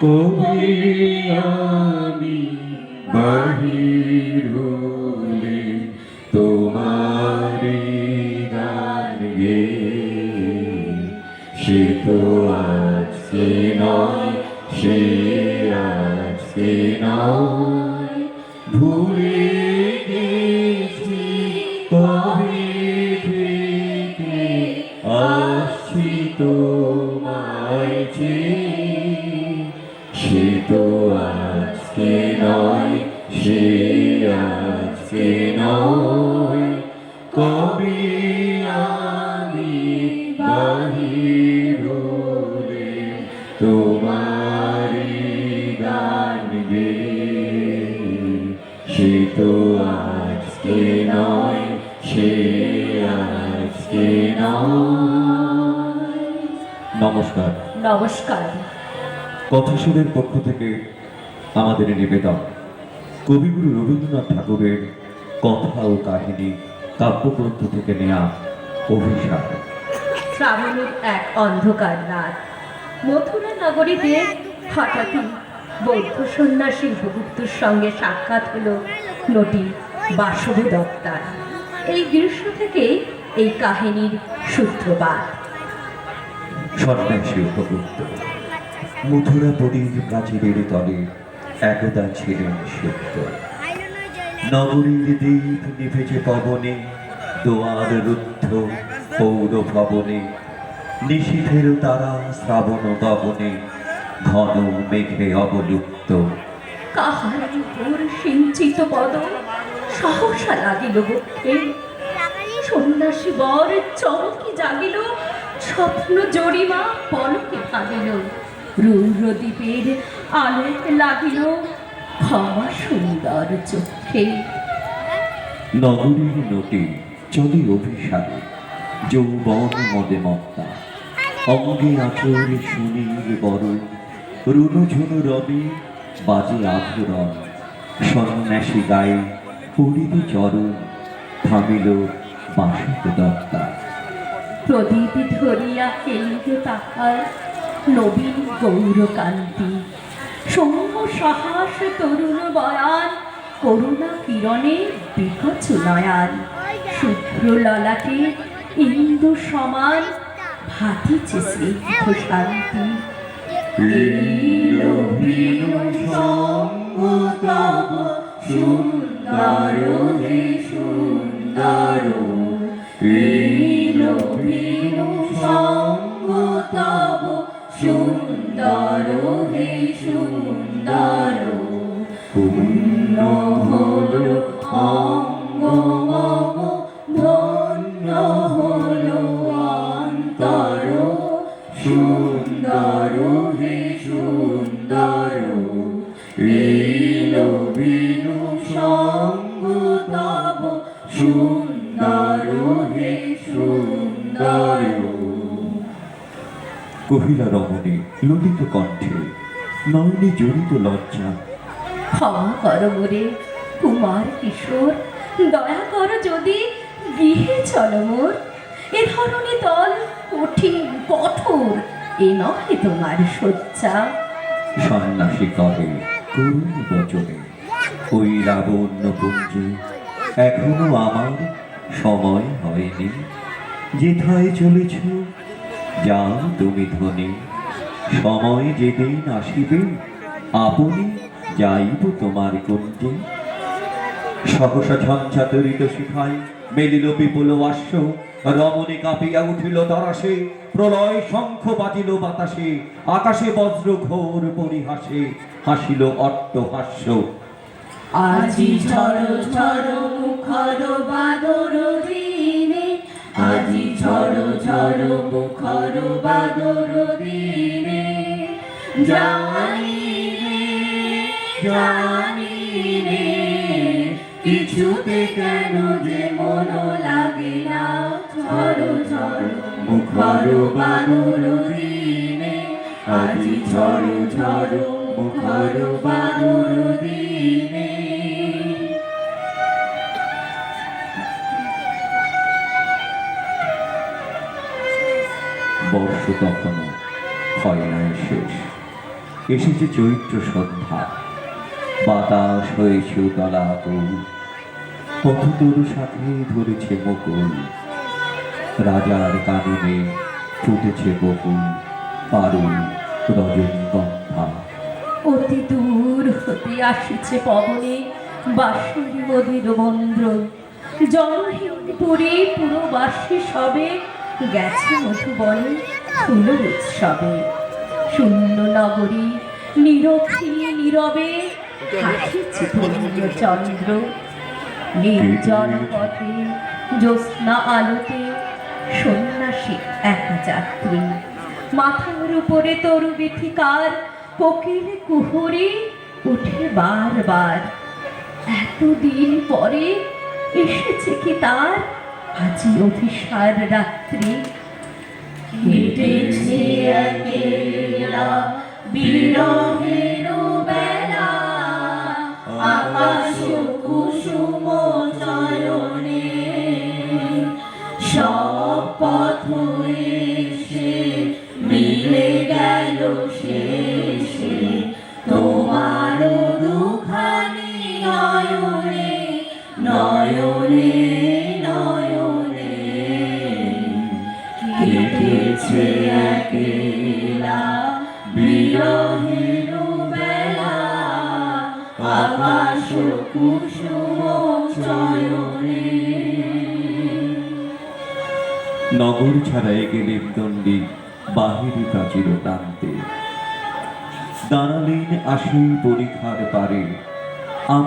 কবি আমি বাহির হলে তোমারি গান গে সে তো আজকে নয়, সে আজকে নয়, ভুলে কবি আমি বাহির হলে তোমারি গান গে। সে তো আজকে নয় সে আজকে নয়। নমস্কার। নমস্কার। কথাশীলের পক্ষ থেকে আমাদের নিবেদন। কবিগুরু রবীন্দ্রনাথ ঠাকুরের কথা ও কাহিনী কাব্যগ্রন্থ থেকে নেয়া অভিশাপ। শ্রাবণের এক অন্ধকার রাত। মথুরা নগরীতে হঠাৎই বৌদ্ধ সন্ন্যাসী ভুগুপ্তুর সঙ্গে সাক্ষাৎ হলো নটি বাসবী দত্তার। এই দৃশ্য থেকে এই কাহিনীর সূত্রপাত। সন্ন্যাসী উপগুপ্ত মথুরাপুরীর প্রাচীরের তলে একদা ছিলেন সত্য। নগরীর দ্বীপ নিভেছে পবনে দোয়ার রুদ্ধ পৌর ভবনে নিশীথের তারা শ্রাবণ গগনে ঘন মেঘে অবলুপ্ত। কাহার উপর সিঞ্চিত পদ, সহসা লাগিল বক্ষে। সন্ন্যাসী বর চমকি জাগিল, স্বপ্ন জরিমা পলকে ভাগিল রুদ্রদ্বীপের আলোক লাগিল ক্ষমা সুন্দর চোখে। নগরীর নটে চলে অভিসারে যৌবন মদে মত্তা অঙ্গে আচর সুনীল রবি বাজে আভরণ সন্ন্যাসী গায়ে পড়িত চরণ থামিল বাসিত দত্তা প্রদীপ ধরিয়া হেলিতে তাহার নবীন গৌরকান্তি। সৌম্য সাহস, তরুণ বয়ান, করুণা কিরণে বিকচ নয়ান। শুভ্র ললাটে ইন্দু সমান ভাতিছে স্নিগ্ধ শান্তি। সুন্দর সুন্দর। সুন্দর হে সুন্দর পূর্ণ হল অঙ্গ মম ধন্য হল অন্তর সুন্দর কহিলা রমণী ললিত কণ্ঠে নয়নে জড়িত লজ্জা। ক্ষমা কর মোরে কুমার কিশোর দয়া কর যদি গৃহে চল মোর। এ ধরনের দল কঠিন কঠোর এ নহে তোমার শয্যা। সন্ন্যাসী কহে করুণ বচনে ওই লাবণ্য পুঞ্জে এখনও আমার সময় হয়নি। যেথায় চলেছ যাও তুমি ধনে। সময় যেদিন আসিবে, আপনি যাইব তোমার কুঞ্জে সহসা ঝঞ্ঝাতরিত শিখায়, মেলিল বিপুল বাস্য রমণী কাঁপিয়া উঠিল তরাসে, প্রলয় শঙ্খ বাজিল বাতাসে, আকাশে বজ্র ঘোর পরিহাসে, হাসিল অট্ট হাস্য। আজি ঝড় ঝড় মুখর বাদর দিনে আজি ঝড় ঝড় মুখর বাদর দিনে জানি রে জানি রে কিছুতে কেন যে মন লাগে না ঝড় ঝড় মুখর বাদর দিনে। আজি ঝড় ঝড় মুখর বাদর দিনে বর্ষ তখনও হয় নাই শেষ। এসেছে চৈত্র সন্ধ্যা। বাতাস হয়েছে উতলা আগুন পথতরু সাথে ধরেছে মুকুল রাজার কাননে ফুটেছে বকুল। পারুল রজনীগন্ধা অতি দূর হতে আসিছে পবনে বাঁশরি মদির মন্দ্র জনহীন পুরী পুরবাসী সবে গেছে মধুবনে ফুল উৎসবে। শূন্য নগরী, নিরক্ষী নীরবে হাসিছে চন্দ্র। নির্জন পথে, জ্যোৎস্না আলোতে, সন্ন্যাসী এক যাত্রী মাথার উপরে তরু বিথিকার কোকিল কুহুরি উঠে বারবার। এতদিন পরে এসেছে কি তার? আজি অভিসার রাত্রি কেটেছে একেলা বিরহের বেলা আকাশ কুসুম চয়নে সব পথ এসে নগর ছাড়াই গেলেন দণ্ডী বাহিরে প্রাচীর প্রান্তে দাঁড়ালেন আসেই পরীক্ষার পারে।